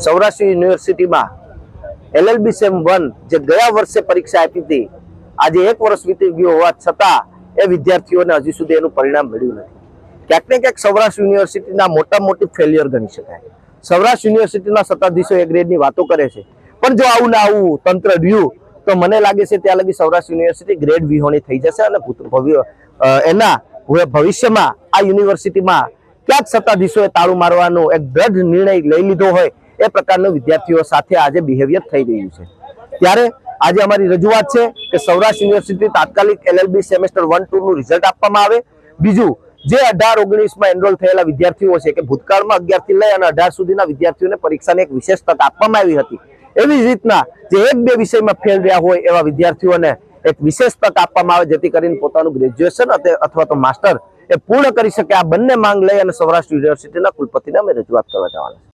સૌરાષ્ટ્ર યુનિવર્સિટીમાં LLB same one જે ગયા વર્ષે પરીક્ષા આપી હતી, આજે એક વર્ષ વીતી ગયું હોવા છતાં એ વિદ્યાર્થીઓને હજી સુધી એનું પરિણામ મળ્યું નથી. ક્યાંક ને ક્યાંક સૌરાષ્ટ્ર યુનિવર્સિટીના મોટા મોટી ફેલિયર ગણી શકાય. સૌરાષ્ટ્ર યુનિવર્સિટીના સત્તાધીશો એ ગ્રેડની વાતો કરે છે. પણ જો આવું ના આવું તંત્ર રહ્યું, તો મને લાગે છે ત્યાં લગી સૌરાષ્ટ્ર યુનિવર્સિટી ગ્રેડ વિહોણી થઈ જશે અને એના ભવિષ્યમાં આ યુનિવર્સિટીમાં ક્યાંક સત્તાધીશોએ તાળું મારવાનો એક દ્રઢ નિર્ણય લઈ લીધો હોય એ પ્રકારનું વિદ્યાર્થીઓ સાથે આજે બિહેવિયર થઈ રહ્યું છે. ત્યારે આજે અમારી રજૂઆત છે કે સૌરાષ્ટ્ર યુનિવર્સિટી તાત્કાલિક એલએલબી સેમેસ્ટર વન ટુ નું રિઝલ્ટ આપવામાં આવે. બીજું, જે અઢાર ઓગણીસમાં એનરોલ થયેલા વિદ્યાર્થીઓ છે કે ભૂતકાળમાં અગિયારથી લઈ અને અઢાર સુધીના વિદ્યાર્થીઓને પરીક્ષાની એક વિશેષ તક આપવામાં આવી હતી. એવી જ રીતના જે એક, બે વિષયમાં ફેલ રહ્યા હોય એવા વિદ્યાર્થીઓને એક વિશેષ તક આપવામાં આવે, જેથી કરીને પોતાનું ગ્રેજ્યુએશન અથવા તો માસ્ટર એ પૂર્ણ કરી શકે. આ બંને માંગ લઈ અને સૌરાષ્ટ્ર યુનિવર્સિટીના કુલપતિને અમે રજૂઆત કરવા જવાના